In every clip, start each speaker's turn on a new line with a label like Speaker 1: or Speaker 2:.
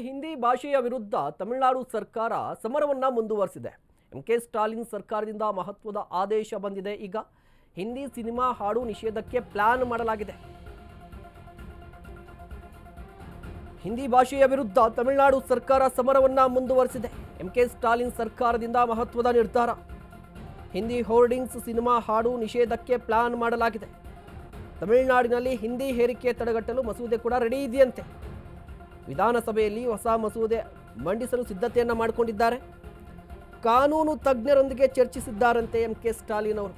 Speaker 1: ಹಿಂದಿ ಭಾಷೆಯ ವಿರುದ್ಧ ತಮಿಳುನಾಡು ಸರ್ಕಾರ ಸಮರವನ್ನ ಮುಂದುವರಿಸಿದೆ. ಎಂ ಕೆ ಸ್ಟಾಲಿನ್ ಸರ್ಕಾರದಿಂದ ಮಹತ್ವದ ಆದೇಶ ಬಂದಿದೆ ಈಗ. ಹಿಂದಿ ಸಿನಿಮಾ ಹಾಡು ನಿಷೇಧಕ್ಕೆ ಪ್ಲಾನ್ ಮಾಡಲಾಗಿದೆ. ಹಿಂದಿ ಭಾಷೆಯ ವಿರುದ್ಧ ತಮಿಳುನಾಡು ಸರ್ಕಾರ ಸಮರವನ್ನ ಮುಂದುವರಿಸಿದೆ. ಎಂ ಕೆ ಸ್ಟಾಲಿನ್ ಸರ್ಕಾರದಿಂದ ಮಹತ್ವದ ನಿರ್ಧಾರ? ಹಿಂದಿ ಹೋರ್ಡಿಂಗ್ಸ್ ಸಿನಿಮಾ ಹಾಡು ನಿಷೇಧಕ್ಕೆ ಪ್ಲಾನ್ ಮಾಡಲಾಗಿದೆ. ತಮಿಳುನಾಡಿನಲ್ಲಿ ಹಿಂದಿ ಹೇರಿಕೆ ತಡೆಗಟ್ಟಲು ಮಸೂದೆ ಕೂಡ ರೆಡಿ ಇದೆಯಂತೆ. ವಿಧಾನಸಭೆಯಲ್ಲಿ ಹೊಸ ಮಸೂದೆ ಮಂಡಿಸಲು ಸಿದ್ಧತೆಯನ್ನು ಮಾಡಿಕೊಂಡಿದ್ದಾರೆ. ಕಾನೂನು ತಜ್ಞರೊಂದಿಗೆ ಚರ್ಚಿಸಿದ್ದಾರಂತೆ ಎಂ ಕೆ ಸ್ಟಾಲಿನ್ ಅವರು.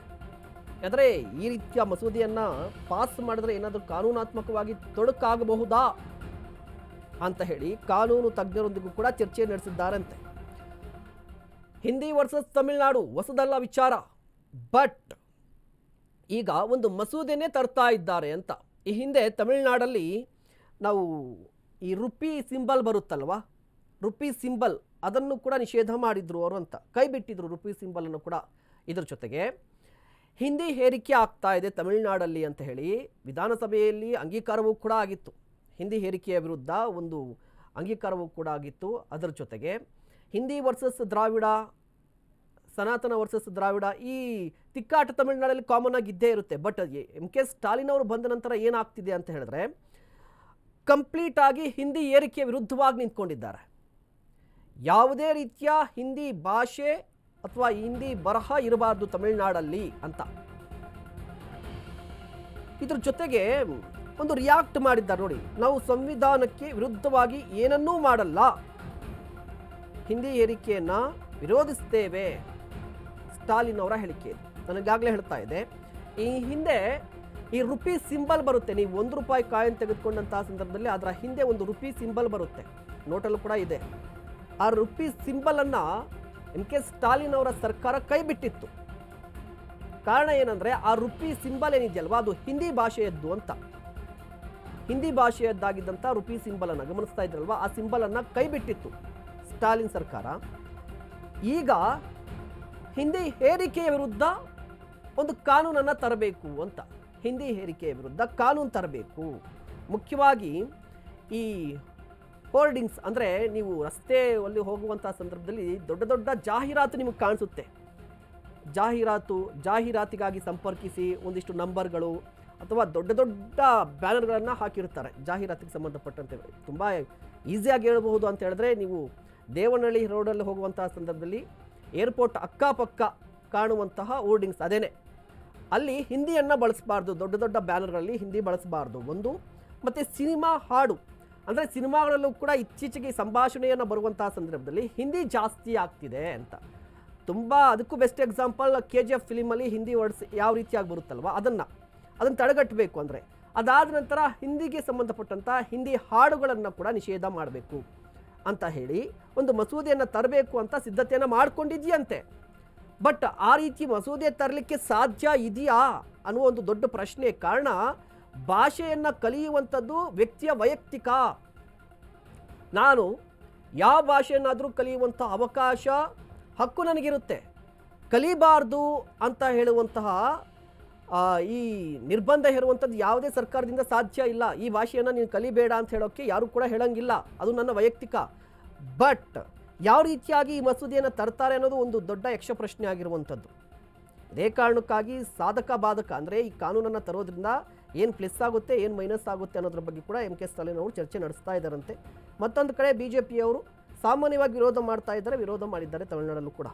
Speaker 1: ಆದರೆ ಈ ರೀತಿಯ ಮಸೂದೆಯನ್ನು ಪಾಸ್ ಮಾಡಿದ್ರೆ ಏನಾದರೂ ಕಾನೂನಾತ್ಮಕವಾಗಿ ತೊಡಕಾಗಬಹುದಾ ಅಂತ ಹೇಳಿ ಕಾನೂನು ತಜ್ಞರೊಂದಿಗೂ ಕೂಡ ಚರ್ಚೆ ನಡೆಸಿದ್ದಾರಂತೆ. ಹಿಂದಿ ವರ್ಸಸ್ ತಮಿಳುನಾಡು ಹೊಸದಲ್ಲ ವಿಚಾರ. ಬಟ್ ಈಗ ಒಂದು ಮಸೂದೆನೇ ತರ್ತಾ ಇದ್ದಾರೆ ಅಂತ. ಈ ಹಿಂದೆ ತಮಿಳುನಾಡಲ್ಲಿ ನಾವು ಈ ರುಪಿ ಸಿಂಬಲ್ ಬರುತ್ತಲ್ವಾ? ರುಪಿ ಸಿಂಬಲ್ ಅದನ್ನು ಕೂಡ ನಿಷೇಧ ಮಾಡಿದ್ರು ಅವರು ಅಂತ. ಕೈ ಬಿಟ್ಟಿದ್ರು ರುಪಿ ಸಿಂಬಲನ್ನು ಕೂಡ ಇದರ ಜೊತೆಗೆ. ಹಿಂದಿ ಹೇರಿಕೆ ಆಗ್ತಾ ಇದೆ ತಮಿಳುನಾಡಲ್ಲಿ ಅಂತ ಹೇಳಿ. ವಿಧಾನಸಭೆಯಲ್ಲಿ ಅಂಗೀಕಾರವೂ ಕೂಡ ಆಗಿತ್ತು. ಹಿಂದಿ ಹೇರಿಕೆಯ ವಿರುದ್ಧ ಒಂದು ಅಂಗೀಕಾರವೂ ಕೂಡ ಆಗಿತ್ತು. ಅದರ ಜೊತೆಗೆ ಹಿಂದಿ ವರ್ಸಸ್ ದ್ರಾವಿಡ, ಸನಾತನ ವರ್ಸಸ್ ದ್ರಾವಿಡ ಈ ತಿಕ್ಕಾಟ ತಮಿಳುನಾಡಲ್ಲಿ ಕಾಮನ್ ಆಗಿದ್ದೇ ಇರುತ್ತೆ. ಬಟ್ ಎಂ ಕೆ ಸ್ಟಾಲಿನ್ ಅವರು ಬಂದ ನಂತರ ಏನಾಗ್ತಿದೆ ಅಂತ ಹೇಳಿದ್ರೆ ಕಂಪ್ಲೀಟ್ ಆಗಿ ಹಿಂದಿ ಏರಿಕೆಯ ವಿರುದ್ಧವಾಗಿ ನಿಂತ್ಕೊಂಡಿದ್ದಾರೆ. ಯಾವುದೇ ರೀತಿಯ ಹಿಂದಿ ಭಾಷೆ ಅಥವಾ ಹಿಂದಿ ಬರಹ ಇರಬಾರ್ದು ತಮಿಳುನಾಡಲ್ಲಿ ಅಂತ. ಇದ್ರ ಜೊತೆಗೆ ಒಂದು ರಿಯಾಕ್ಟ್ ಮಾಡಿದ್ದಾರೆ ನೋಡಿ. ನಾವು ಸಂವಿಧಾನಕ್ಕೆ ವಿರುದ್ಧವಾಗಿ ಏನನ್ನೂ ಮಾಡಲ್ಲ. ಹಿಂದಿ ಏರಿಕೆಯನ್ನು ವಿರೋಧಿಸ್ತೇವೆ. ಸ್ಟಾಲಿನ್ ಅವರ ಹೇಳಿಕೆ ನನಗಾಗಲೇ ಹೇಳ್ತಾ ಇದೆ. ಈ ಹಿಂದೆ ಈ ರುಪಿ ಸಿಂಬಲ್ ಬರುತ್ತೆ. ನೀವು ಒಂದು ರೂಪಾಯಿ ಕಾಯಿನ್ ತೆಗೆದುಕೊಂಡಂತಹ ಸಂದರ್ಭದಲ್ಲಿ ಅದರ ಹಿಂದೆ ಒಂದು ರುಪಿ ಸಿಂಬಲ್ ಬರುತ್ತೆ. ನೋಟಲ್ಲೂ ಕೂಡ ಇದೆ. ಆ ರುಪಿ ಸಿಂಬಲನ್ನು ಎಂ ಕೆ ಸ್ಟಾಲಿನ್ ಅವರ ಸರ್ಕಾರ ಕೈ ಬಿಟ್ಟಿತ್ತು. ಕಾರಣ ಏನಂದ್ರೆ ಆ ರುಪಿ ಸಿಂಬಲ್ ಏನಿದೆಯಲ್ವಾ, ಅದು ಹಿಂದಿ ಭಾಷೆಯದ್ದು ಅಂತ. ಹಿಂದಿ ಭಾಷೆಯದ್ದಾಗಿದ್ದಂಥ ರುಪಿ ಸಿಂಬಲನ್ನು ಗಮನಿಸ್ತಾ ಇದ್ರಲ್ವಾ, ಆ ಸಿಂಬಲನ್ನು ಕೈ ಬಿಟ್ಟಿತ್ತು ಸ್ಟಾಲಿನ್ ಸರ್ಕಾರ. ಈಗ ಹಿಂದಿ ಹೇರಿಕೆಯ ವಿರುದ್ಧ ಒಂದು ಕಾನೂನನ್ನು ತರಬೇಕು ಅಂತ. ಹಿಂದಿ ಹೇರಿಕೆಯ ವಿರುದ್ಧ ಕಾನೂನು ತರಬೇಕು. ಮುಖ್ಯವಾಗಿ ಈ ಹೋರ್ಡಿಂಗ್ಸ್ ಅಂದರೆ ನೀವು ರಸ್ತೆಯಲ್ಲಿ ಹೋಗುವಂಥ ಸಂದರ್ಭದಲ್ಲಿ ದೊಡ್ಡ ದೊಡ್ಡ ಜಾಹೀರಾತು ನಿಮಗೆ ಕಾಣಿಸುತ್ತೆ. ಜಾಹೀರಾತು, ಜಾಹೀರಾತಿಗಾಗಿ ಸಂಪರ್ಕಿಸಿ ಒಂದಿಷ್ಟು ನಂಬರ್ಗಳು ಅಥವಾ ದೊಡ್ಡ ದೊಡ್ಡ ಬ್ಯಾನರ್ಗಳನ್ನು ಹಾಕಿರ್ತಾರೆ ಜಾಹೀರಾತಿಗೆ ಸಂಬಂಧಪಟ್ಟಂತೆ ತುಂಬ ಈಸಿಯಾಗಿ ಹೇಳಬಹುದು ಅಂತ ಹೇಳಿದ್ರೆ ನೀವು ದೇವನಹಳ್ಳಿ ರೋಡಲ್ಲಿ ಹೋಗುವಂತಹ ಸಂದರ್ಭದಲ್ಲಿ ಏರ್ಪೋರ್ಟ್ ಅಕ್ಕಪಕ್ಕ ಕಾಣುವಂತಹ ಹೋರ್ಡಿಂಗ್ಸ್ ಅದೇನೆ. ಅಲ್ಲಿ ಹಿಂದಿಯನ್ನು ಬಳಸಬಾರ್ದು. ದೊಡ್ಡ ದೊಡ್ಡ ಬ್ಯಾನರ್ಗಳಲ್ಲಿ ಹಿಂದಿ ಬಳಸಬಾರ್ದು. ಒಂದು, ಮತ್ತು ಸಿನಿಮಾ ಹಾಡು. ಅಂದರೆ ಸಿನಿಮಾಗಳಲ್ಲೂ ಕೂಡ ಇತ್ತೀಚೆಗೆ ಸಂಭಾಷಣೆಯನ್ನು ಬರುವಂತಹ ಸಂದರ್ಭದಲ್ಲಿ ಹಿಂದಿ ಜಾಸ್ತಿ ಆಗ್ತಿದೆ ಅಂತ. ತುಂಬ ಅದಕ್ಕೂ best example K G F ಫಿಲಿಮಲ್ಲಿ Hindi words ಯಾವ ರೀತಿಯಾಗಿ ಬರುತ್ತಲ್ವ ಅದನ್ನು ಅದನ್ನು ತಡೆಗಟ್ಟಬೇಕು ಅಂದರೆ. ಅದಾದ ನಂತರ ಹಿಂದಿಗೆ ಸಂಬಂಧಪಟ್ಟಂಥ ಹಿಂದಿ ಹಾಡುಗಳನ್ನು ಕೂಡ ನಿಷೇಧ ಮಾಡಬೇಕು ಅಂತ ಹೇಳಿ ಒಂದು ಮಸೂದೆಯನ್ನು ತರಬೇಕು ಅಂತ ಸಿದ್ಧತೆಯನ್ನು ಮಾಡ್ಕೊಂಡಿದ್ಯಂತೆ ಬಟ್ ಆ ರೀತಿ ಮಸೂದೆ ತರಲಿಕ್ಕೆ ಸಾಧ್ಯ ಇದೆಯಾ ಅನ್ನುವ ಒಂದು ದೊಡ್ಡ ಪ್ರಶ್ನೆ. ಕಾರಣ, ಭಾಷೆಯನ್ನು ಕಲಿಯುವಂಥದ್ದು ವ್ಯಕ್ತಿಯ ವೈಯಕ್ತಿಕ. ನಾನು ಯಾವ ಭಾಷೆಯನ್ನಾದರೂ ಕಲಿಯುವಂಥ ಅವಕಾಶ ಹಕ್ಕು ನನಗಿರುತ್ತೆ. ಕಲಿಬಾರ್ದು ಅಂತ ಹೇಳುವಂತಹ ಈ ನಿರ್ಬಂಧ ಹೇರುವಂಥದ್ದು ಯಾವುದೇ ಸರ್ಕಾರದಿಂದ ಸಾಧ್ಯ ಇಲ್ಲ. ಈ ಭಾಷೆಯನ್ನು ನೀನು ಕಲಿಬೇಡ ಅಂತ ಹೇಳೋಕ್ಕೆ ಯಾರು ಕೂಡ ಹೇಳಂಗಿಲ್ಲ. ಅದು ನನ್ನ ವೈಯಕ್ತಿಕ. ಬಟ್ ಯಾವ ರೀತಿಯಾಗಿ ಈ ಮಸೂದೆಯನ್ನು ತರ್ತಾರೆ ಅನ್ನೋದು ಒಂದು ದೊಡ್ಡ ಯಕ್ಷ ಪ್ರಶ್ನೆ ಆಗಿರುವಂಥದ್ದು. ಇದೇ ಕಾರಣಕ್ಕಾಗಿ ಸಾಧಕ ಬಾಧಕ ಅಂದರೆ ಈ ಕಾನೂನನ್ನು ತರೋದ್ರಿಂದ ಏನು ಪ್ಲಸ್ ಆಗುತ್ತೆ, ಏನು ಮೈನಸ್ ಆಗುತ್ತೆ ಅನ್ನೋದ್ರ ಬಗ್ಗೆ ಕೂಡ ಎಂ ಕೆ ಸ್ಟಾಲಿನ್ ಅವರು ಚರ್ಚೆ ನಡೆಸ್ತಾ ಇದ್ದಾರಂತೆ. ಮತ್ತೊಂದು ಕಡೆ ಬಿ ಜೆ ಪಿಯವರು ಸಾಮಾನ್ಯವಾಗಿ ವಿರೋಧ ಮಾಡ್ತಾ ಇದ್ದಾರೆ, ವಿರೋಧ ಮಾಡಿದ್ದಾರೆ ತಮಿಳುನಾಡಲ್ಲೂ ಕೂಡ.